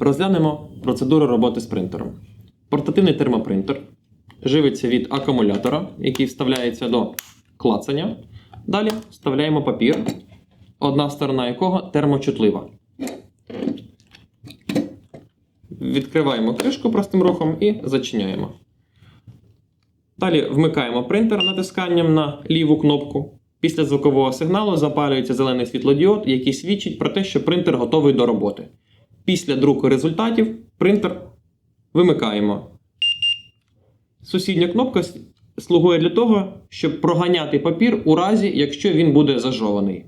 Розглянемо процедуру роботи з принтером. Портативний термопринтер живиться від акумулятора, який вставляється до клацання. Далі вставляємо папір, одна сторона якого термочутлива. Відкриваємо кришку простим рухом і зачиняємо. Далі вмикаємо принтер натисканням на ліву кнопку. Після звукового сигналу запалюється зелений світлодіод, який свідчить про те, що принтер готовий до роботи. Після друку результатів принтер вимикаємо. Сусідня кнопка слугує для того, щоб проганяти папір у разі, якщо він буде зажований.